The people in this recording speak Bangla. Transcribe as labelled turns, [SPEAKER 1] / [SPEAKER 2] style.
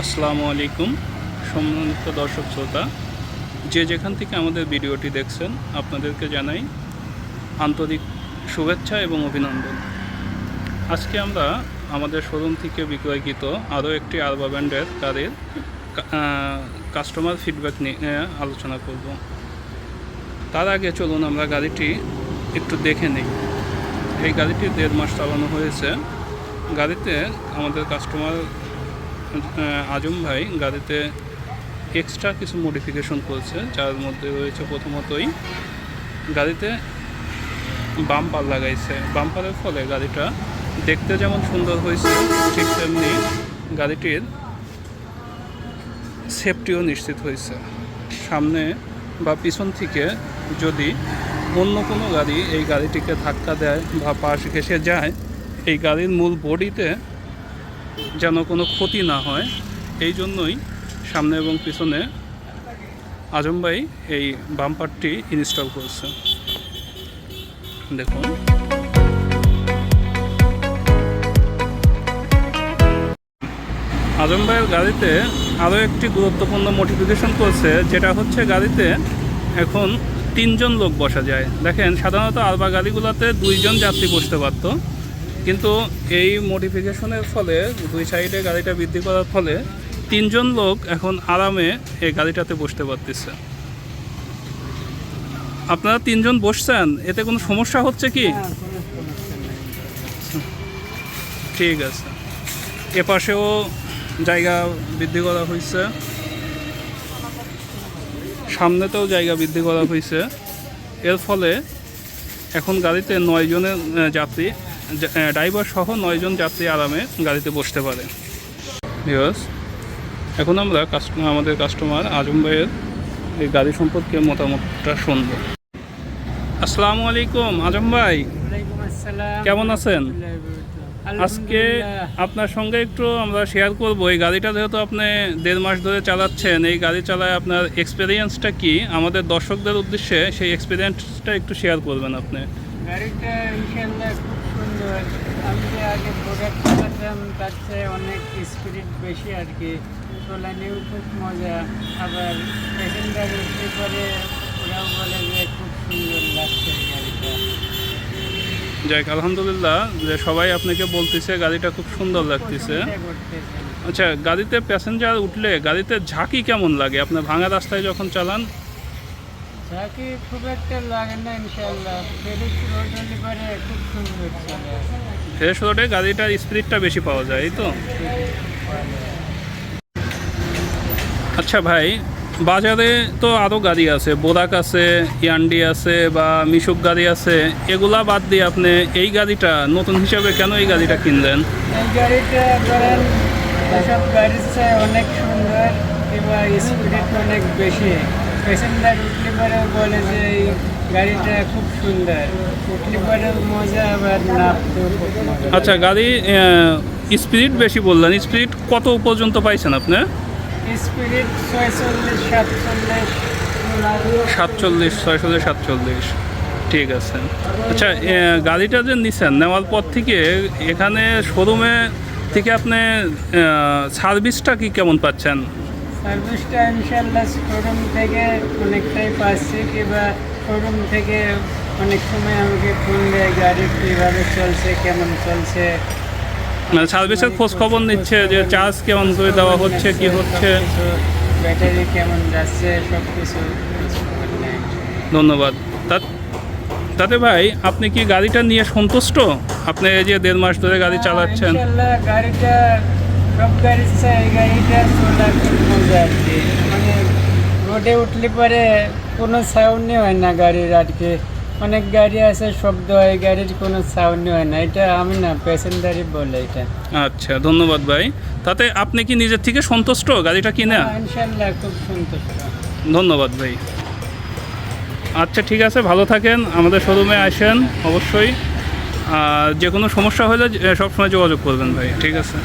[SPEAKER 1] আলাইকুম। সম্মানিত দর্শক শ্রোতা, যে যেখান থেকে আমাদের ভিডিওটি দেখছেন, আপনাদেরকে জানাই আন্তরিক শুভেচ্ছা এবং অভিনন্দন। আজকে আমরা আমাদের শোরুম থেকে বিক্রয়কৃত আরও একটি আলবা ব্র্যান্ডের গাড়ির কাস্টমার ফিডব্যাক নিয়ে আলোচনা করব। তার আগে চলুন আমরা গাড়িটি একটু দেখে নিই। এই গাড়িটি দেড় মাস চালানো হয়েছে। গাড়িতে আমাদের কাস্টমার আজম ভাই গাড়িতে এক্সট্রা কিছু মডিফিকেশন করেছে, যার মধ্যে রয়েছে প্রথমতই গাড়িতে বাম্পার লাগাইছে। বাম্পারের ফলে গাড়িটা দেখতে যেমন সুন্দর হয়েছে, ঠিক তেমনি গাড়িটির সেফটিও নিশ্চিত হয়েছে। সামনে বা পিছন থেকে যদি অন্য কোনো গাড়ি এই গাড়িটিকে ধাক্কা দেয় বা পাশ ঘেসে যায়, এই গাড়ির মূল বডিতে যেন কোনো ক্ষতি না হয়। এই জন্যই সামনে এবং পিছনে আজম ভাই এই বাম্পারটি ইনস্টল করেছে। দেখুন। আজম ভাইয়ের গাড়িতে আরও একটি গুরুত্বপূর্ণ মডিফিকেশন করছে, যেটা হচ্ছে গাড়িতে এখন তিনজন লোক বসা যায়। দেখেন, সাধারণত আলবা গাড়িগুলোতে দুইজন যাত্রী বসতে পারত। কিন্তু এই মডিফিকেশনের ফলে দুই সাইডে গাড়িটা বৃদ্ধি করার ফলে তিনজন লোক এখন আরামে এই গাড়িটাতে বসতে পারতেছে। আপনারা তিনজন বসছেন এতে কোনো সমস্যা হচ্ছে কি? ঠিক আছে। এ পাশেও জায়গা বৃদ্ধি করা হয়েছে। সামনেতেও জায়গা বৃদ্ধি করা হয়েছে। এর ফলে এখন গাড়িতে নয় জনের যাত্রী ড্রাইভার সহ নয়জন যাত্রী আরামে গাড়িতে বসতে পারে। ভিউয়ার্স এখন আমরা কাস্টমার আমাদের কাস্টমার আজম ভাইয়ের এই গাড়ি সম্পর্কে মতামতটা শুনব। আসসালামু আলাইকুম আজম ভাই। কেমন আছেন? আজকে আপনার সঙ্গে একটু আমরা শেয়ার করব এই গাড়িটা যেহেতু আপনি দেড় মাস ধরে চালাচ্ছেন এই গাড়ি চালায় আপনার এক্সপিরিয়েন্সটা কি? আমাদের দর্শকদের উদ্দেশ্যে সেই এক্সপিরিয়েন্সটা একটু শেয়ার করবেন আপনি।
[SPEAKER 2] গাড়িটা খুব সুন্দর আমি যে আগে প্রোডাক্ট চালাতাম তার চেয়ে অনেক স্পিড বেশি আর কি। চলানেও খুব মজা আবার প্যাসেঞ্জার উঠতে পরে ওরাও বলে যে খুব সুন্দর লাগছে গাড়িটা।
[SPEAKER 1] যাক আলহামদুলিল্লাহ যে সবাই আপনাকে বলতেছে গাড়িটা খুব সুন্দর লাগতেছে। আচ্ছা গাড়িতে প্যাসেঞ্জার উঠলে গাড়িতে ঝাঁকি কেমন লাগে? আপনার ভাঙা রাস্তায় যখন চালান?
[SPEAKER 2] ঝাঁকি খুব একটা লাগে না ইনশাল্লাহ
[SPEAKER 1] ফ্রেশ রোডে গাড়িটার স্পিডটা বেশি পাওয়া যায় তো? আচ্ছা ভাই, বাজারে তো আরও গাড়ি আছে, বোরাক আছে, ইয়ান্ডি আছে বা মিশুক গাড়ি আছে, এগুলা বাদ দিয়ে আপনি এই গাড়িটা নতুন হিসাবে কেন এই গাড়িটা কিনলেন?
[SPEAKER 2] এই অনেক সুন্দর, এবার স্পিড অনেক বেশি। উঠলে পরে বলে যে এই গাড়িটা খুব সুন্দর। উঠলে পরে মজা আবার নামতেও খুব মজা।
[SPEAKER 1] আচ্ছা গাড়ি স্পিড বেশি বললেন। স্পিড কত পর্যন্ত পাইছেন আপনি?
[SPEAKER 2] স্পিড ছয়চল্লিশ সাতচল্লিশ।
[SPEAKER 1] সাতচল্লিশ ছয়চল্লিশ সাতচল্লিশ। ঠিক আছে। আচ্ছা গাড়িটা যে নিছেন নেওয়ার পর থেকে এখানে শোরুমে থেকে আপনি সার্ভিসটা কি কেমন পাচ্ছেন?
[SPEAKER 2] সার্ভিসটা ইনশাল্লাহ শোরুম থেকে অনেকটাই পাচ্ছি কিংবা শোরুম থেকে অনেক সময় আমাকে ফোন দেয় গাড়ি কীভাবে চলছে কেমন চলছে।
[SPEAKER 1] মানে সার্ভিসের খোঁজ খবর নিচ্ছে যে চার্জ কেমন করে দেওয়া হচ্ছে কি হচ্ছে।
[SPEAKER 2] ব্যাটারি কেমন যাচ্ছে সব কিছু
[SPEAKER 1] ধন্যবাদ। তাতে ভাই আপনি কি গাড়িটা নিয়ে সন্তুষ্ট? আপনি এই যে দেড় মাস ধরে গাড়ি চালাচ্ছেন।
[SPEAKER 2] গাড়িটা সব গাড়ির গাড়িটা চলার মজা আর কি মানে রোডে উঠলে পরে কোনো সাউন্ডই হয় না গাড়ির আর কি অনেক গাড়ি আছে শব্দ হয় গাড়ির কোনো সাউন্ডই হয় না। এটা আমি না প্যাসেঞ্জারই বলে এটা।
[SPEAKER 1] আচ্ছা ধন্যবাদ ভাই। তাতে আপনি কি নিজের থেকে সন্তুষ্ট গাড়িটা কিনে?
[SPEAKER 2] ইনশাল্লাহ খুব সন্তুষ্ট।
[SPEAKER 1] ধন্যবাদ ভাই। আচ্ছা ঠিক আছে ভালো থাকেন। আমাদের শোরুমে আসেন অবশ্যই। আর যে কোনো সমস্যা হলে সবসময় যোগাযোগ করবেন ভাই ঠিক আছে?